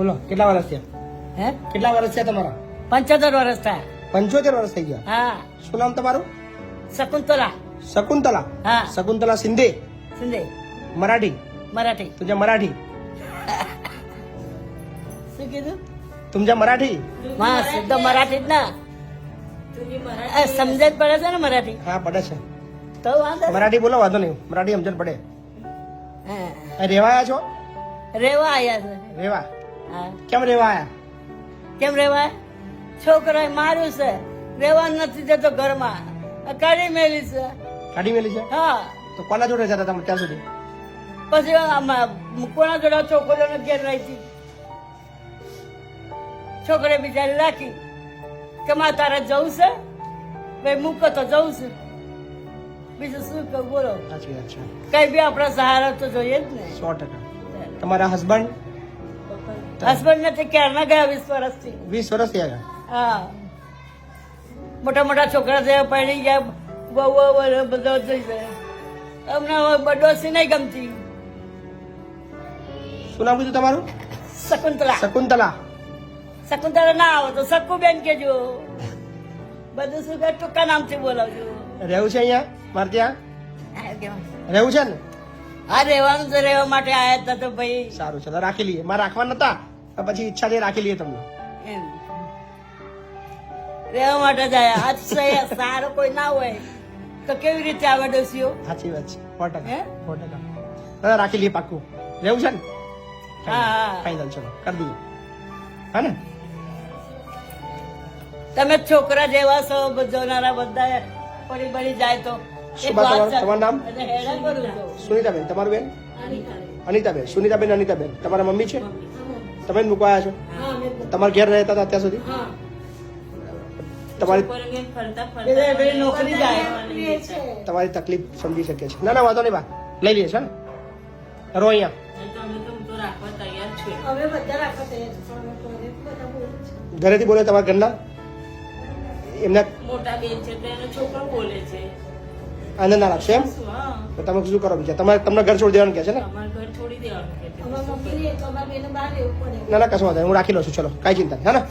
બોલો કેટલા વર્ષ થયા હે કેટલા વર્ષ થયા તમારા પંચોતેર વર્ષ થયા પંચોતેર વર્ષ થઈ ગયા હા શું નામ તમારું શકુંતલા શકુંતલા હા શકુંતલા शिंदे સિંધે मराठी મરાઠી तुझ्या मराठी શું કીધું तुमच्या मराठी હા શુદ્ધ મરાઠી જ ના એ સમજ જ પડે છે ને મરાઠી હા પડે છે તો વાંધો નહીં. મરાઠી બોલો વાંધો નહીં મરાઠી સમજણ પડે હા. અહીં રેવા આવ્યા છો રેવા આયા છે રેવા હા કેમ રેવા કેમ રેવાય? છોકરાએ માર્યું છે. રેવા નથી જતો ઘરમાં. કાઢી મેલી છે. કાઢી મેલી છે? હા. તો કોના જોડે જતા તમે ત્યાં સુધી? પછી કોના જોડે? છોકરીઓને ઘેર રાખી. છોકરે બિચારી રાખી કે માં તારે જવું છે? ભાઈ મૂકો તો જવું છે. બીજું શું કહું? બોલો. કઈ બી આપણા સહારા તો જોઈએ જ ને. સો ટકા. તમારા હસબન્ડ હસબન્ડ નથી ક્યારના ગયા વીસ વર્ષથી? વીસ વર્ષ થયા હા. મોટા મોટા છોકરા છે પડી ગયા બહુ બધા થઈ ગયા અમને બડોસી નહીં ગમતી? શું નામ કીધું તમારું? શકુંતલા. શકુંતલા. શકુંતલા ના આવો તો શકુ બેન કેજો બધું શું કે ટૂંકા નામથી બોલાવજો. રહેવું છે અહીંયા? મારે ત્યાં? રહેવું છે ને? હા રહેવાનું તો રહેવા માટે આયા હતા તો ભાઈ. સારું ચલો રાખી લઈએ. મારે રાખવા નતા? પણ પછી ઈચ્છા થઈ રાખી લઈએ તમને. રહેવા માટે જાય. આજ સારો કોઈ ના હોય. તો કેવી રીતે આવે ડોસીઓ સાચી વાત છે. સો ટકા? સો ટકા. રાખી લઈએ પાક્કું. રહેવું છે ને? હા ફાઇનલ ચલો. કરી દઈએ હા ને? તમે છોકરા જેવા છો જોનારા બધા. પડી બળી જાય તો. તમારું- નામ? સુનિતાબેન. તમારું બેન? અનિતાબેન. સુનિતાબેન અનિતાબેન. તમારા મમ્મી છે? તમે જ મૂકવા આવ્યા છો? તમારા ઘેર રહેતા હતા અત્યાર સુધી? તમારી તમારી તકલીફ સમજી શકીએ છીએ. ના ના વાંધો નહીં બા. લઈ લઈએ છે ને? રહો અહીંયા. છે. ઘરેથી બોલે તમારા ઘરના? એમના મોટા બેન છે એટલે એનો છોકરો બોલે છે. આનંદ ના રાખશે એમ? તો તમે શું કરો બીજા? તમારે તમને ઘર છોડી દેવાનું કે છે ને? છોડી દેવાનું કે. ના ના કશું વાંધો હું રાખી લઉં છું. ચલો કાંઈ ચિંતા નહીં. હા ને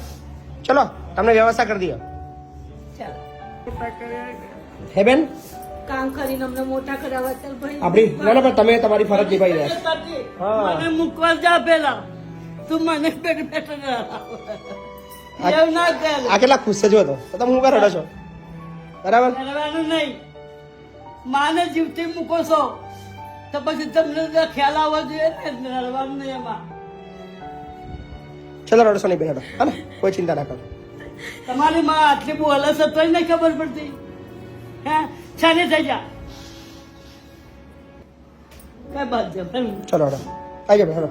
ચલો તમને વ્યવસ્થા કરી દઈએ. હે બેન? કામ કરીને અમને મોટા કરાવવા ચાલ ભાઈ. આપણી ના ના પણ તમે તમારી ફરજ નિભાઈ રહ્યા હા. મને મૂકવા જા પેલા. તું મને બેઠ બેઠ ના આ કેટલા ખુશ છે જો તો. તો તમે હું કર રડો છો. બરાબર? કરવાનું નહીં. માને જીવતી મૂકો છો. તો પછી તમને ખ્યાલ આવવો જોઈએ ને રડવાનું નહીં એમાં. ચલો રડશો નહીં બેન હા કોઈ ચિંતા ના કરો. તમારી માં આટલી બહુ અલસ તો નહીં ખબર પડતી. હે? છાને થઈ જા. કઈ બાદ છે ચલો રડો. આવી રડો